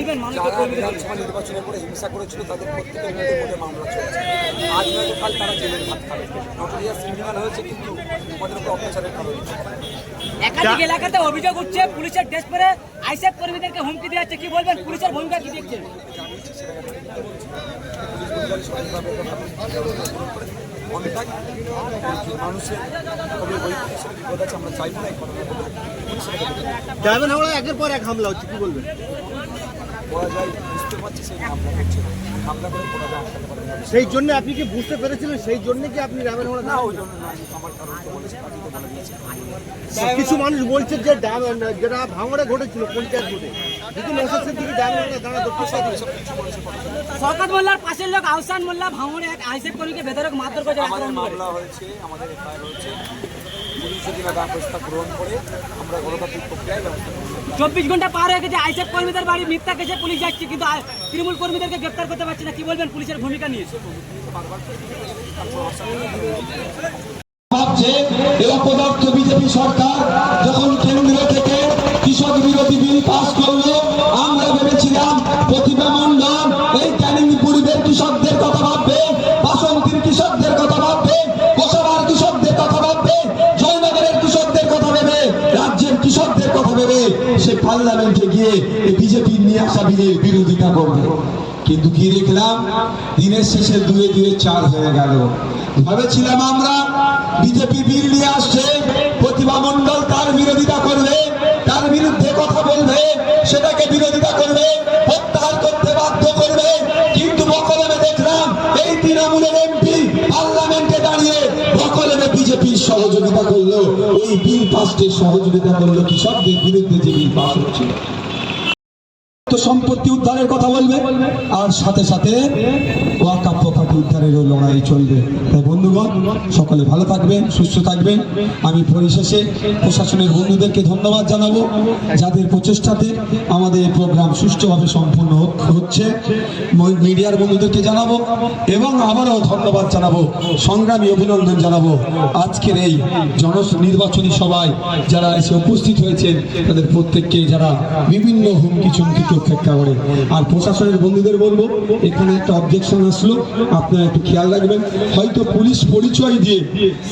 দেখবেন মানুষকে যারা বিধানসভা নির্বাচনের পরে হিংসা করেছিল তাদের প্রত্যেকের বিরুদ্ধে মামলা চলছে। আজ নয়তো কাল তারা জেলের ভাত খাবে। নটোরিয়াস ক্রিমিনাল হয়েছে কিন্তু আমাদের উপর অত্যাচারের কারণে একাধিক এলাকাতে অভিযোগ উঠছে পুলিশের ড্রেস পরে কর্মীদেরকে হুমকি দেওয়া হচ্ছে। কি বলবেন? পুলিশের ভূমিকা কি দেখছেন? মানুষের কবি বিপদ আছে আমরা চাইব না। ড্রাইভার হাওড়া একের পর এক হামলা হচ্ছে কি বলবেন? বলা যায় বুঝতে পারছি সেই হামলা করছে। হামলা করে করা যায় আটকাতে পারবে সেই জন্য আপনি কি বুঝতে পেরেছিলেন? সেই জন্য কি আপনি ড্রাইভার হাওড়া না ওই জন্য না আমার কারণ তো বলেছে কাজই তো বলে দিয়েছে। কিছু মানুষ বলছে যে ড্রাইভার- যেটা ভাঙড়ে ঘটেছিল পঞ্চায়েত ভোটে। দিকে দাঁড়া দক্ষিণ প্রশাসন। শওকত মোল্লার পাশের লোক আহসান মোল্লা ভাঙড়ে এক আইসএফ কর্মীকে মারধর আমাদের আক্রমণ মামলা হয়েছে আমাদের এফআইআর হয়েছে। পুলিশ ব্যবস্থা গ্রহণ করে আমরা গণতান্ত্রিক প্রক্রিয়ায় ব্যবস্থা চব্বিশ ঘণ্টা পার হয়ে গেছে আইসেফ কর্মীদের বাড়ি মিথ্যা গেছে পুলিশ যাচ্ছে কিন্তু তৃণমূল কর্মীদেরকে গ্রেপ্তার করতে পারছে না। কি বলবেন পুলিশের ভূমিকা নিয়ে? ভাবছে এই পদার্থ বিজেপি সরকার যখন কেন্দ্র থেকে কৃষক বিরোধী বিল পাস করল সে পার্লামেন্টে গিয়ে বিজেপি নিয়ে আসা বিরোধিতা করবে। কিন্তু কি দেখলাম? দিনের শেষে দুয়ে দুয়ে চার হয়ে গেল। ভেবেছিলাম আমরা বিজেপি বিল নিয়ে আসছে প্রতিভা মন্ডল তার বিরোধিতা করবে, তার বিরুদ্ধে কথা বলবে সেটাকে সহযোগিতা করল ওই বিল পাসের সহযোগিতা করল কৃষকদের বিরুদ্ধে যে বিল পাস হচ্ছিল সম্পত্তি উদ্ধারের কথা বলবে, আর সাথে সাথে ওয়াকাপ প্রপার্টি উদ্ধারেরও লড়াই চলবে। তাই বন্ধুগণ, সকলে ভালো থাকবেন, সুস্থ থাকবেন। আমি পরিশেষে প্রশাসনের বন্ধুদেরকে ধন্যবাদ জানাব, যাদের প্রচেষ্টাতে আমাদের এই প্রোগ্রাম সুষ্ঠুভাবে সম্পূর্ণ হচ্ছে মিডিয়ার বন্ধুদেরকে জানাব, এবং আবারও ধন্যবাদ জানাব, সংগ্রামী অভিনন্দন জানাব আজকের এই জন নির্বাচনী সভায় যারা এসে উপস্থিত হয়েছেন, তাদের প্রত্যেককে যারা বিভিন্ন হুমকি চুমকিকে উপেক্ষা করে আর প্রশাসনের বন্ধুদের বলব, এখানে একটা অবজেকশন আসলো, আপনারা একটু খেয়াল রাখবেন। হয়তো পুলিশ পরিচয় দিয়ে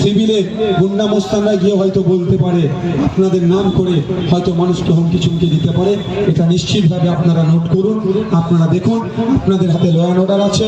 সিভিলে গুন্ডা মোস্তানরা গিয়ে হয়তো বলতে পারে, আপনাদের নাম করে হয়তো মানুষকে হুমকি চুমকি দিতে পারে। এটা নিশ্চিতভাবে আপনারা নোট করুন, আপনারা দেখুন, আপনাদের হাতে ল অর্ডার আছে।